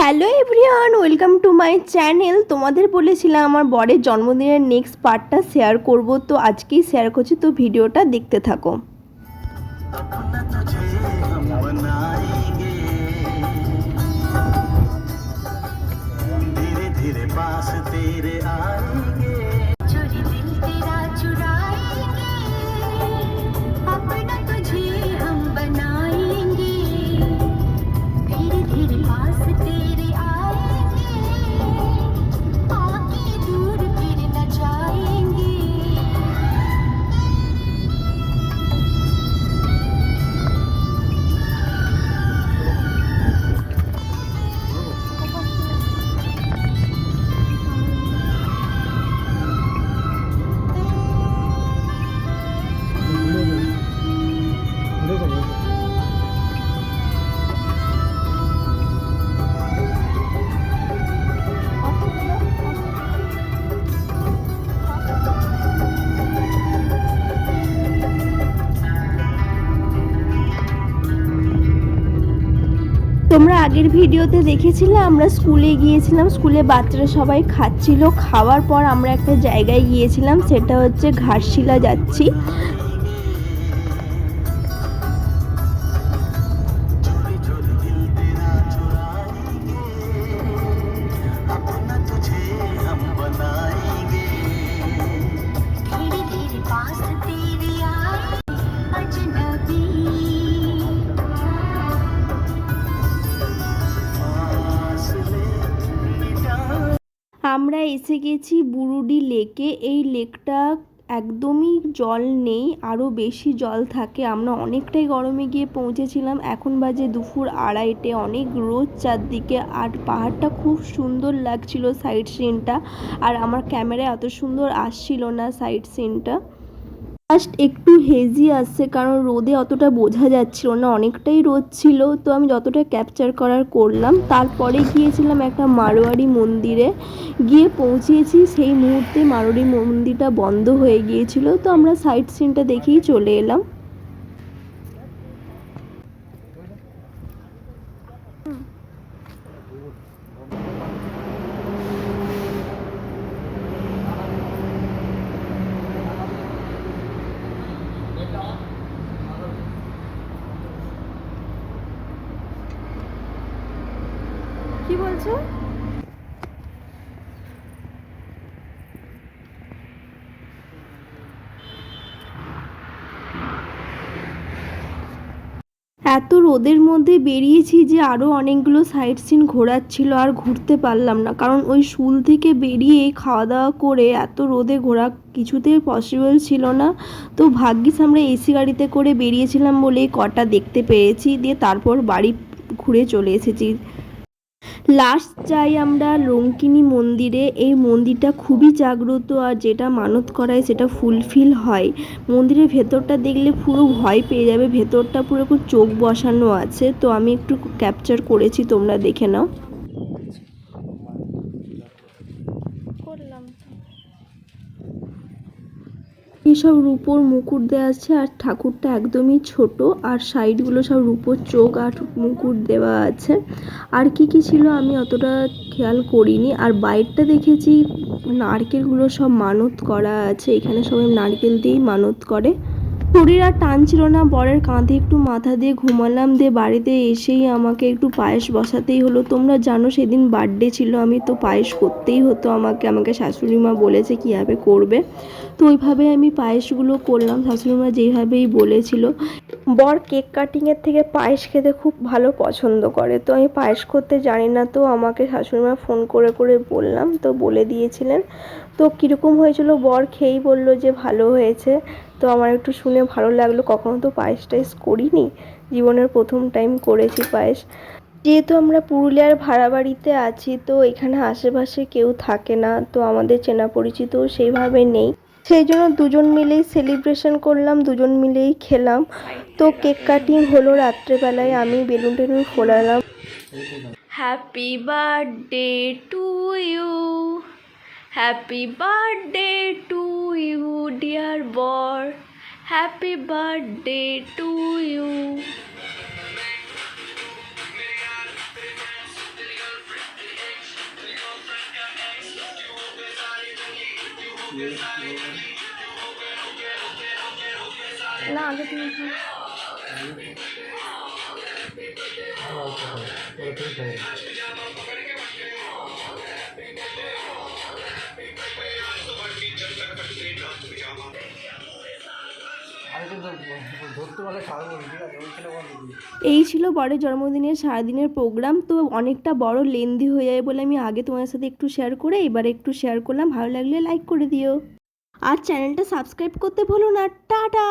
Hello everyone, welcome to my channel. তোমাদের বলেছিলাম আমার বরের জন্মদিনের নেক্সট পার্টটা শেয়ার করব, তো আজকেই শেয়ার করছি, তো ভিডিওটা দেখতে থাকো। ধীরে ধীরে পাশ আগের ভিডিওতে দেখেছিলাম, আমরা স্কুলে গিয়েছিলাম স্কুলে বাচ্চারা সবাই খাচ্ছিল। খাওয়ার পর আমরা একটা জায়গায় গিয়েছিলাম, সেটা হচ্ছে ঘাটশিলা যাচ্ছি। আমরা এসে গেছি বুরুডি লেকে। এই লেকটা একদমই জল নেই আরও বেশি জল থাকে। আমরা অনেকটাই গরমে গিয়ে পৌঁছেছিলাম। এখন বাজে দুপুর আড়াইটে, অনেক রোদ চারদিকে। আর পাহাড়টা খুব সুন্দর লাগছিল সাইড সিনটা। আর আমার ক্যামেরায় অত সুন্দর আসছিল না সাইড সিনটা। ফার্স্ট একটু হেজি আসছে কারণ রোদে অতটা বোঝা যাচ্ছিল না, অনেকটাই রোদ ছিল। তো আমি যতটা ক্যাপচার করার করলাম, তারপরে গিয়েছিলাম একটা মারোয়ারি মন্দিরে। গিয়ে পৌঁছিয়েছি সেই মুহূর্তে মারোয়ারি মন্দিরটা বন্ধ হয়ে গিয়েছিল। তো আমরা সাইট সিনটা দেখেই চলে এলাম। কি বলছো? এত রোদের মধ্যে বেরিয়েছি যে আরও অনেকগুলো সাইড সিন ঘোরার ছিল আর ঘুরতে পারলাম না। কারণ ওই শুল থেকে বেরিয়ে খাওয়া দাওয়া করে এত রোদে ঘোরা কিছুতেই পসিবল ছিল না। তো ভাগ্যিস আমরা এসি গাড়িতে করে বেরিয়েছিলাম বলে কটা দেখতে পেরেছি। দিয়ে তারপর বাড়ি ঘুরে চলে এসেছি। লাস্ট যাই আমরা লঙ্কিনী মন্দিরে, এই মন্দিরটা খুবই জাগ্রত আর যেটা মানত করায় সেটা ফুলফিল হয়। মন্দিরের ভেতরটা দেখলে পুরো ভয় পেয়ে যাবে, ভেতরটা পুরো চোখ বসানো আছে। তো আমি একটু ক্যাপচার করেছি, তোমরা দেখে নাও। এসব রূপোর মুকুট দেওয়া আছে আর ঠাকুরটা একদমই ছোট আর সাইডগুলো সব রূপোর চোখ আর মুকুট দেওয়া আছে। আর কি কি ছিল আমি অতটা খেয়াল করিনি। আর বাইরটা দেখেছি, নারকেলগুলো সব মানত করা আছে। এখানে সবাই নারকেল দিয়েই মানত করে। শরীর আর টান ছিল না, বরের কাঁধে একটু মাথা দিয়ে ঘুমালাম দিয়ে বাড়িতে এসেই আমাকে একটু পায়েস বসাতেই হলো। তোমরা জানো সেদিন বার্থডে ছিল, আমি তো পায়েস করতেই হতো আমাকে। আমাকে শাশুড়ি মা বলেছে কীভাবে করবে। তো ওইভাবে আমি পায়েসগুলো করলাম, শাশুড়ি মা যেইভাবেই বলেছিল। বর কেক কাটিংয়ের থেকে পায়েস খেতে খুব ভালো পছন্দ করে। তো আমি পায়েস করতে জানি না, তো আমাকে শাশুড়ি মা ফোন করে করে বললাম, তো বলে দিয়েছিলেন। তো কীরকম হয়েছিল? বর খেয়েই বলল যে ভালো হয়েছে। তো আমার একটু শুনে ভালো লাগল, কখনো তো পায়েস টায়েস করিনি। জীবনের প্রথম টাইম করেছি পায়েস। যেহেতু আমরা পুরুলিয়ার ভাড়া বাড়িতে আছি, তো এখানে আশেপাশে কেউ থাকে না, তো আমাদের চেনা পরিচিতও সেইভাবে নেই। সেই জন্য দুজন মিলেই সেলিব্রেশন করলাম, দুজন মিলেই খেলাম। তো কেক কাটিং হলো রাত্রেবেলায়, আমি বেলুন টেলুন ফোলালাম। Happy birthday to you happy birthday to you dear বর হ্যাপি বার্থডে টু ইউ না আগে তুমি খাও। আমি কিন্তু এই ছিল বরের জন্মদিনের সারাদিনের প্রোগ্রাম। তো অনেকটা বড় লেন্দি হয়ে যায় বলে আমি আগে তোমার সাথে একটু শেয়ার করে এবারে একটু শেয়ার করলাম। ভালো লাগলে লাইক করে দিও। আর চ্যানেলটা সাবস্ক্রাইব করতে ভুলো না। টাটা!